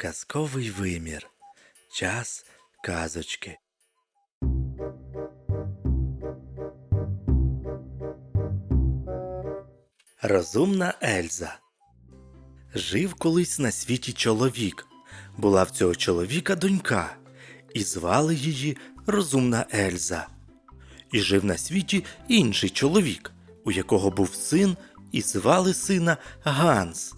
Казковий вимір. Час казочки. Розумна Ельза. Жив колись на світі чоловік. Була в цього чоловіка донька, і звали її Розумна Ельза. І жив на світі інший чоловік, у якого був син, і звали сина Ганс.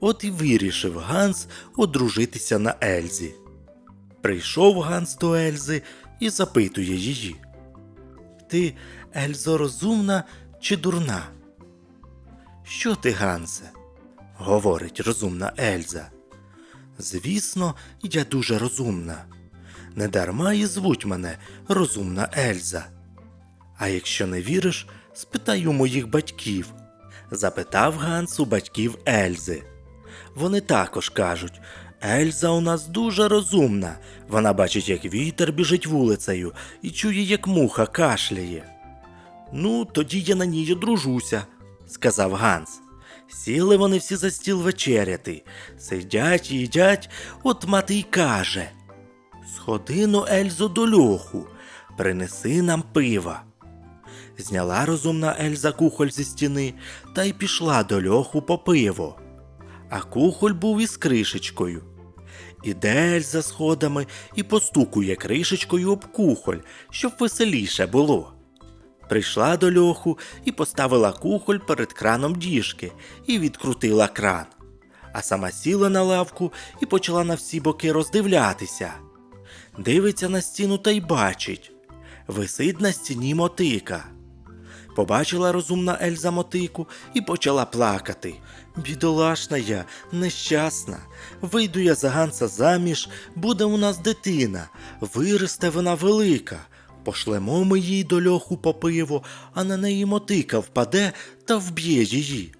От і вирішив Ганс одружитися на Ельзі. Прийшов Ганс до Ельзи і запитує її: Ти, Ельзо, розумна чи дурна? Що ти, Гансе? говорить розумна Ельза. Звісно, я дуже розумна. Недарма і звуть мене розумна Ельза. А якщо не віриш, спитай у моїх батьків. Запитав Ганс у батьків Ельзи. Вони також кажуть: Ельза у нас дуже розумна. Вона бачить, як вітер біжить вулицею і чує, як муха кашляє. Ну, тоді я на ній одружуся, сказав Ганс. Сіли вони всі за стіл вечеряти, сидять і їдять, от мати й каже. Сходи но, Ельзо, до льоху, принеси нам пива. Зняла розумна Ельза кухоль зі стіни та й пішла до льоху по пиво. А кухоль був із кришечкою. Іде Ельза сходами і постукує кришечкою об кухоль, щоб веселіше було. Прийшла до льоху і поставила кухоль перед краном діжки і відкрутила кран. А сама сіла на лавку і почала на всі боки роздивлятися. Дивиться на стіну та й бачить. Висить на стіні мотика. Побачила розумна Ельза мотику і почала плакати. Бідолашна я, нещасна. Вийду я за Ганса заміж, буде у нас дитина, виросте вона велика. Пошлемо ми їй до льоху по пиво, а на неї мотика впаде та вб'є її.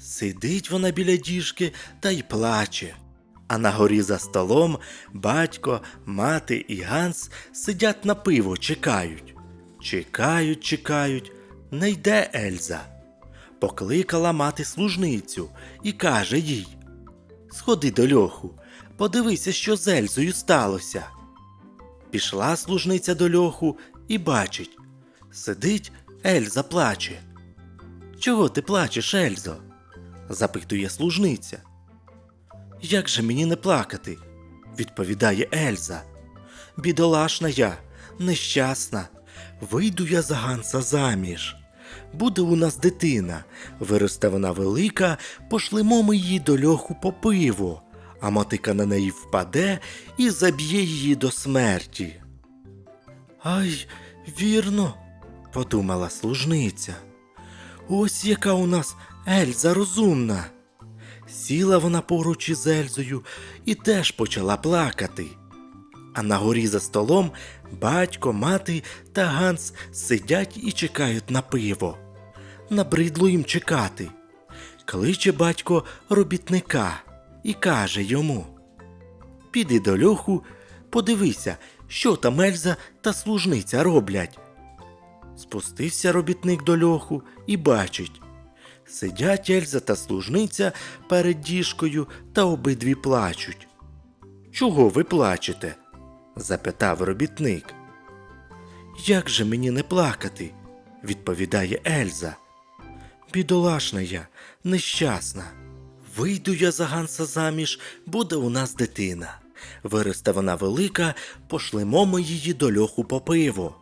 Сидить вона біля діжки та й плаче. А на горі за столом батько, мати і Ганс сидять на пиво, чекають. Чекають, чекають, не йде Ельза. Покликала мати служницю і каже їй: Сходи до льоху, подивися, що з Ельзою сталося. Пішла служниця до льоху і бачить. Сидить, Ельза плаче. Чого ти плачеш, Ельзо? запитує служниця. Як же мені не плакати? відповідає Ельза. Бідолашна я, нещасна. Вийду я за Ганса заміж. Буде у нас дитина, виросте вона велика, пошлемо ми її до льоху по пиво, а мотика на неї впаде і заб'є її до смерті. Ай, вірно, подумала служниця. Ось яка у нас Ельза розумна. Сіла вона поруч із Ельзою і теж почала плакати. А на горі за столом батько, мати та Ганс сидять і чекають на пиво. Набридло їм чекати. Кличе батько робітника і каже йому: Піди до льоху, подивися, що там Ельза та служниця роблять. Спустився робітник до льоху і бачить. Сидять Ельза та служниця перед діжкою та обидві плачуть. Чого ви плачете? Запитав робітник. Як же мені не плакати? відповідає Ельза. Бідолашна я, нещасна. Вийду я за Ганса заміж, буде у нас дитина. Виросте вона велика, пошлемо ми її до льоху по пиво,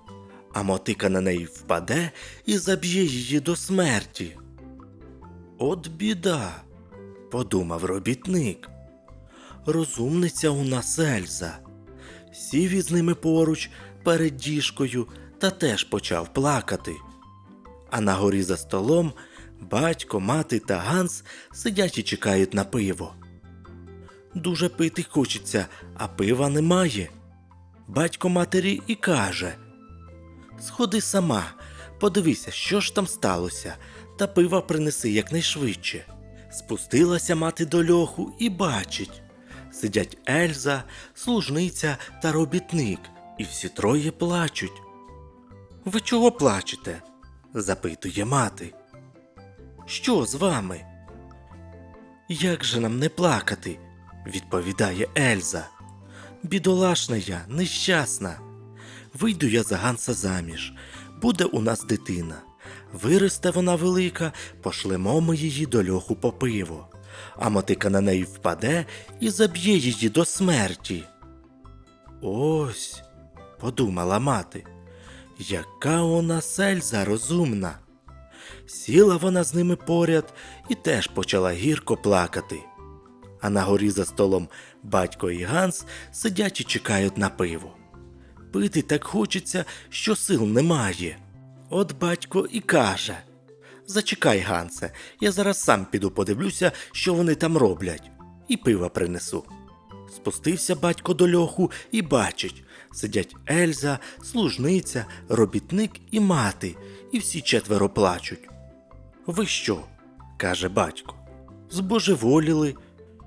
а мотика на неї впаде і заб'є її до смерті. От біда, подумав робітник. Розумниця у нас Ельза. Сів із ними поруч перед діжкою та теж почав плакати. А на горі за столом батько, мати та Ганс сидять і чекають на пиво. Дуже пити хочеться, а пива немає. Батько матері і каже Сходи сама, подивися, що ж там сталося, та пива принеси якнайшвидше. Спустилася мати до льоху і бачить. Сидять Ельза, служниця та робітник, і всі троє плачуть. Ви чого плачете? запитує мати. Що з вами? Як же нам не плакати? відповідає Ельза. Бідолашна я, нещасна. Вийду я за Ганса заміж, буде у нас дитина. Виросте вона велика, пошлемо ми її до льоху по пиво, а мотика на неї впаде і заб'є її до смерті. Ось, подумала мати, яка у нас Ельза розумна. Сіла вона з ними поряд і теж почала гірко плакати. А на горі за столом батько і Ганс сидять і чекають на пиво. Пити так хочеться, що сил немає. От батько і каже: Зачекай, Гансе, я зараз сам піду подивлюся, що вони там роблять, і пива принесу. Спустився батько до льоху і бачить, сидять Ельза, служниця, робітник і мати, і всі четверо плачуть. Ви що? каже батько. Збожеволіли.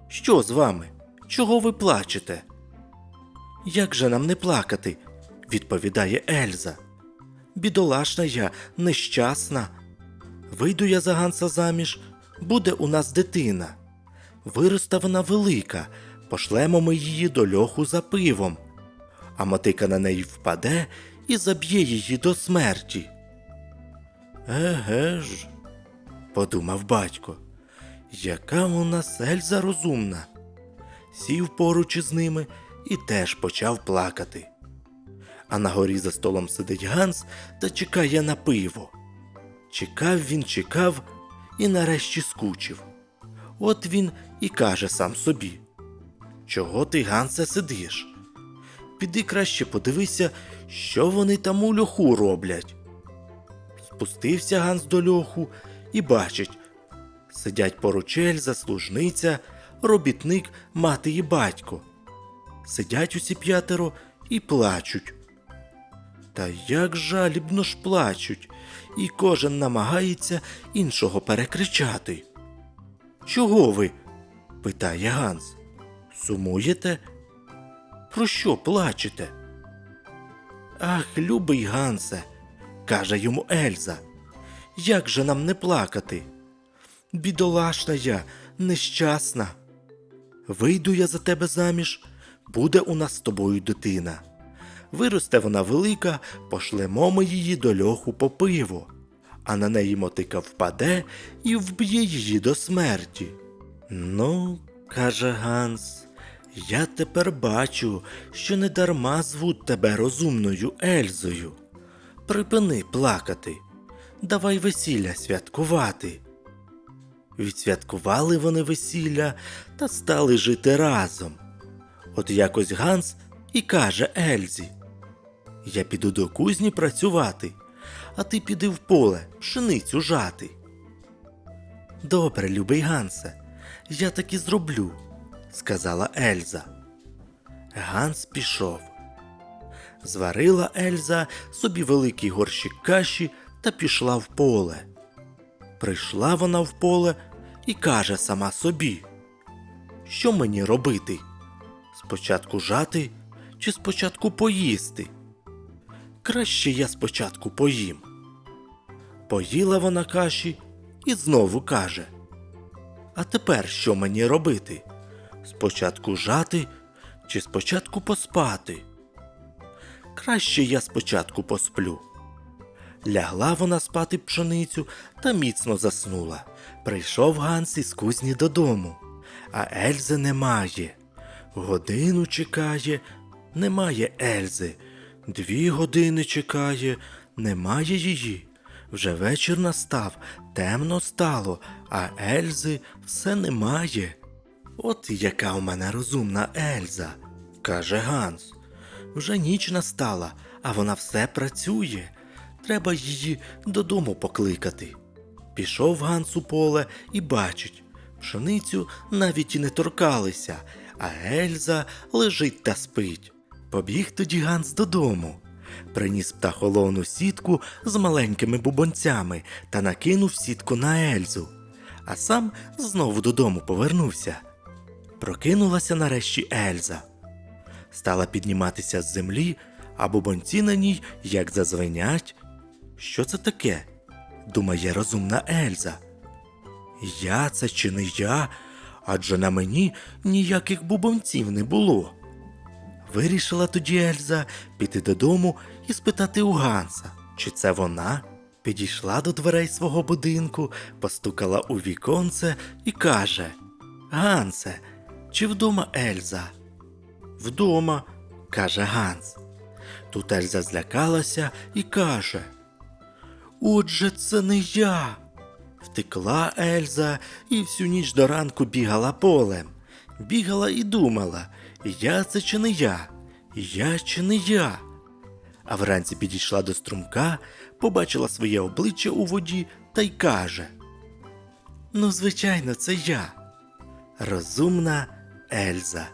Що з вами? Чого ви плачете? Як же нам не плакати? відповідає Ельза. Бідолашна я, нещасна. Вийду я за Ганса заміж, буде у нас дитина. Виросте вона велика, пошлемо ми її до льоху за пивом, а мотика на неї впаде і заб'є її до смерті. Еге ж, подумав батько, яка у нас Ельза розумна. Сів поруч із ними і теж почав плакати. А на горі за столом сидить Ганс та чекає на пиво. Чекав він, чекав і нарешті скучив. От він і каже сам собі: Чого ти, Гансе, сидиш? Піди краще подивися, що вони там у льоху роблять. Спустився Ганс до льоху і бачить, сидять поруч Ельза, служниця, робітник, мати і батько. Сидять усі п'ятеро і плачуть. Та як жалібно ж плачуть, і кожен намагається іншого перекричати. Чого ви? питає Ганс. Сумуєте? Про що плачете? Ах, любий Гансе, каже йому Ельза. Як же нам не плакати? Бідолашна я, нещасна. Вийду я за тебе заміж, буде у нас з тобою дитина. Виросте вона велика, пошлемо ми її до льоху по пиво, а на неї мотика впаде і вб'є її до смерті. Ну, каже Ганс, я тепер бачу, що не дарма звуть тебе розумною Ельзою. Припини плакати, давай весілля святкувати. Відсвяткували вони весілля та стали жити разом. От якось Ганс і каже Ельзі: Я піду до кузні працювати, а ти піди в поле пшеницю жати. Добре, любий Гансе, я так і зроблю, сказала Ельза. Ганс пішов. Зварила Ельза собі великий горщик каші та пішла в поле. Прийшла вона в поле і каже сама собі, що мені робити? Спочатку жати чи спочатку поїсти? Краще я спочатку поїм. Поїла вона каші і знову каже: А тепер що мені робити? Спочатку жати чи спочатку поспати? Краще я спочатку посплю. Лягла вона спати пшеницю та міцно заснула. Прийшов Ганс із кузні додому, а Ельзи немає. Годину чекає, немає Ельзи. Дві години чекає, немає її. Вже вечір настав, темно стало, а Ельзи все немає. От яка у мене розумна Ельза, каже Ганс. Вже ніч настала, а вона все працює. Треба її додому покликати. Пішов Ганс у поле і бачить, пшеницю навіть і не торкалися, а Ельза лежить та спить. Побіг тоді Ганс додому. Приніс птахоловну сітку з маленькими бубонцями та накинув сітку на Ельзу, а сам знову додому повернувся. Прокинулася нарешті Ельза. Стала підніматися з землі, а бубонці на ній як зазвенять. Що це таке? думає розумна Ельза. Я це чи не я, адже на мені ніяких бубонців не було. Вирішила тоді Ельза піти додому і спитати у Ганса, чи це вона. Підійшла до дверей свого будинку, постукала у віконце і каже: Гансе, чи вдома Ельза? Вдома, каже Ганс. Тут Ельза злякалася і каже: Отже, це не я. Втекла Ельза і всю ніч до ранку бігала полем. Бігала і думала, я це чи не я, я чи не я. А вранці підійшла до струмка, побачила своє обличчя у воді та й каже: Ну, звичайно, це я. Розумна Ельза.